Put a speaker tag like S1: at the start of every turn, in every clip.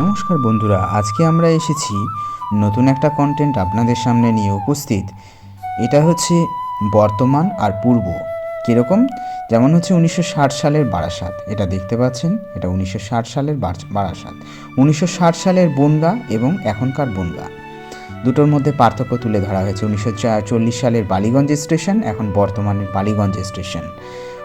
S1: নমস্কার বন্ধুরা, আজকে আমরা এসেছি নতুন একটা কন্টেন্ট আপনাদের সামনে নিয়ে উপস্থিত। এটা হচ্ছে বর্তমান আর পূর্ব। কীরকম? যেমন হচ্ছে উনিশশো ষাট সালের বারাসাত। এটা দেখতে পাচ্ছেন, এটা উনিশশো ষাট সালের বারাসাত। উনিশশো ষাট সালের বনগা এবং এখনকার বনগা। দুটোর মধ্যে পার্থক্য তুলে ধরা হয়েছে। উনিশশো চল্লিশ সালের বালিগঞ্জ স্টেশন, এখন বর্তমানের বালিগঞ্জ স্টেশন।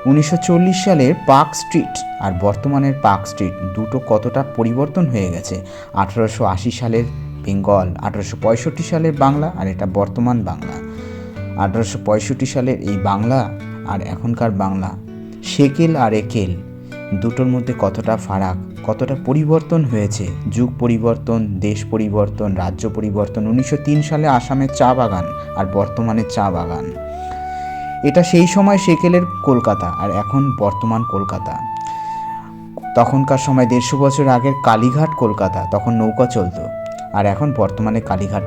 S1: উনিশশো চল্লিশ সালের পার্ক স্ট্রিট আর বর্তমানের পার্ক স্ট্রিট দুটো কতটা পরিবর্তন হয়ে গেছে? আঠারোশো আশি সালের বেঙ্গল, আঠারোশো পঁয়ষট্টি সালের বাংলা আর এটা বর্তমান বাংলা। আঠারোশো পঁয়ষট্টি সালের এই বাংলা আর এখনকার বাংলা, সেকেল আর একেল, দুটোর মধ্যে কতটা ফারাক, কতটা পরিবর্তন হয়েছে? যুগ পরিবর্তন, দেশ পরিবর্তন, রাজ্য পরিবর্তন, উনিশশো তিন সালে আসামের চা বাগান আর বর্তমানে চা বাগান। এটা সেই সময় সেকেলের কলকাতা আর এখন বর্তমান কলকাতা। তখনকার সময় দেড়শো বছর আগের কালীঘাট কলকাতা, তখন নৌকা চলতো, আর এখন বর্তমানে কালীঘাট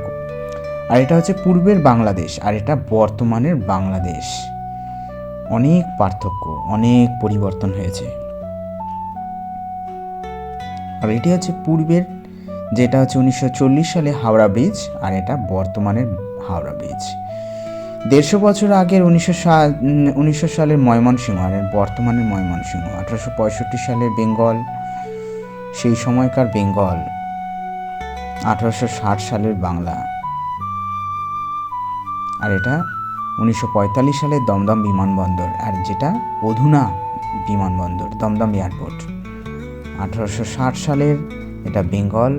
S1: আর এটা হচ্ছে পূর্বের বাংলাদেশ, আর এটা বর্তমানের বাংলাদেশ। অনেক পার্থক্য, অনেক পরিবর্তন হয়েছে। আর এটি হচ্ছে পূর্বের, যেটা হচ্ছে উনিশশো চল্লিশ সালে হাওড়া ব্রিজ, আর এটা বর্তমানের হাওড়া ব্রিজ। দেড়শো বছর আগের উনিশশো উনিশশো সালের ময়মনসিংহ আর এর বর্তমানের ময়মনসিংহ। আঠারোশো পঁয়ষট্টি সালের বেঙ্গল, সেই সময়কার বেঙ্গল। আঠারোশো ষাট সালের বাংলা। আর এটা উনিশশো পঁয়তাল্লিশ সালের দমদম বিমানবন্দর। আর যেটা অধুনা বিমানবন্দর, দমদম এয়ারপোর্ট। আঠারোশো ষাট সালের এটা বেঙ্গল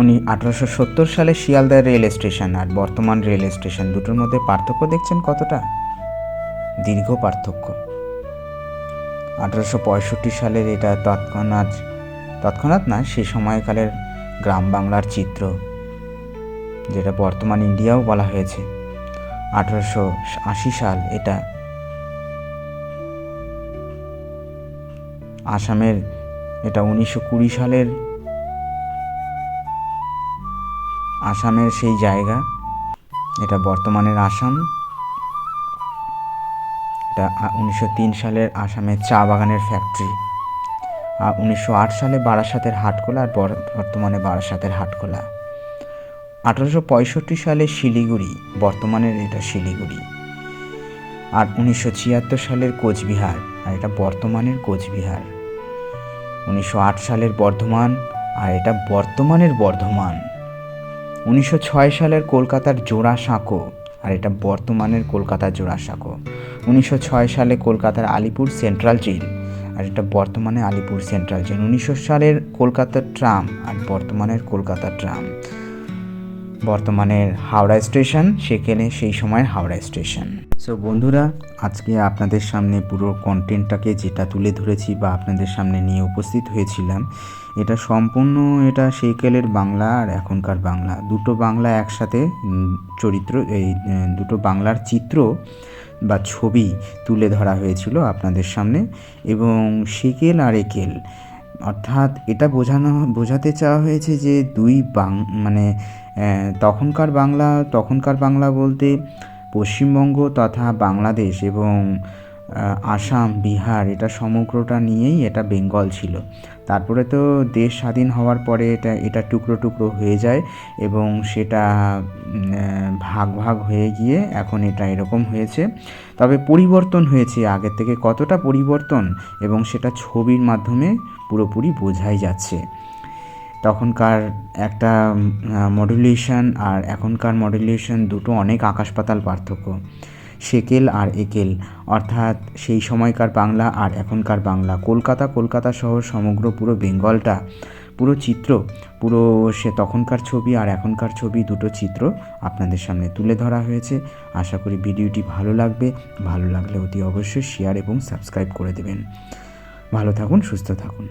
S1: উনি আঠারোশো সত্তর সালে শিয়ালদা রেল স্টেশন আর বর্তমান রেল স্টেশন দুটোর মধ্যে পার্থক্য দেখছেন কতটা? দীর্ঘ পার্থক্য। আঠারোশো পঁয়ষট্টি সালের এটা তৎক্ষণাৎ তৎক্ষণাৎ না, সে সময়কালের গ্রাম বাংলার চিত্র, যেটা বর্তমান ইন্ডিয়াও বলা হয়েছে। আঠারোশো আশি সাল এটা আসামের, এটা উনিশশো কুড়ি সালের আসামের সেই জায়গা। এটা বর্তমানের আসাম। এটা উনিশশো তিন সালের আসামের চা বাগানের ফ্যাক্টরি আর উনিশশো আট সালে বারাসাতের হাটখোলা আর বর- বর্তমানে বারাসাতের হাটখোলা আঠারোশো সালে শিলিগুড়ি, বর্তমানের এটা শিলিগুড়ি। আর উনিশশো ছিয়াত্তর সালের কোচবিহার, আর এটা বর্তমানের কোচবিহার। উনিশশো আট সালের বর্ধমান, আর এটা বর্তমানের বর্ধমান। উনিশশো ছয় সালের কলকাতার জোড়া সাঁকো আর এটা বর্তমানের কলকাতার জোড়া সাঁকো উনিশশো সালে কলকাতার আলিপুর সেন্ট্রাল জেল, আর এটা বর্তমানে আলিপুর সেন্ট্রাল জেল। উনিশশো সালের কলকাতার ট্রাম, আর বর্তমানের কলকাতার ট্রাম। বর্তমানের হাওড়া স্টেশন, সেখানে সেই সময়ের হাওড়া স্টেশন। সো বন্ধুরা, আজকে আপনাদের সামনে পুরো কন্টেন্টটাকে যেটা তুলে ধরেছি বা আপনাদের সামনে নিয়ে উপস্থিত হয়েছিলাম, এটা সম্পূর্ণ এটা সেইকেলের বাংলা আর এখনকার বাংলা। দুটো বাংলা একসাথে চরিত্র, এই দুটো বাংলার চিত্র বা ছবি তুলে ধরা হয়েছিল আপনাদের সামনে এবং সেকেল আর একেল। অর্থাৎ এটা বোঝানো, বোঝাতে চাওয়া হয়েছে যে দুই বাং মানে তখনকার বাংলা তখনকার বাংলা বলতে পশ্চিমবঙ্গ তথা বাংলাদেশ এবং আসাম, বিহার এটা সমগ্রটা নিয়েই এটা বেঙ্গল ছিল। তারপরে তো দেশ স্বাধীন হওয়ার পরে এটা এটা টুকরো টুকরো হয়ে যায় এবং সেটা ভাগ ভাগ হয়ে গিয়ে এখন এটা এরকম হয়েছে। তবে পরিবর্তন হয়েছে আগের থেকে কতটা পরিবর্তন এবং সেটা ছবির মাধ্যমে পুরোপুরি বোঝাই যাচ্ছে। তখনকার একটা মডুলেশন আর এখনকার মডুলেশন দুটো অনেক আকাশ পাতাল পার্থক্য। সেকেল আর একেল, অর্থাৎ সেই সময়কার বাংলা আর এখনকার বাংলা। কলকাতা কলকাতা শহর, সমগ্র পুরো বেঙ্গলটা, পুরো চিত্র, পুরো সে তখনকার ছবি আর এখনকার ছবি দুটো চিত্র আপনাদের সামনে তুলে ধরা হয়েছে। আশা করি ভিডিওটি ভালো লাগবে। ভালো লাগলে অতি অবশ্যই শেয়ার এবং সাবস্ক্রাইব করে দেবেন। ভালো থাকুন, সুস্থ থাকুন।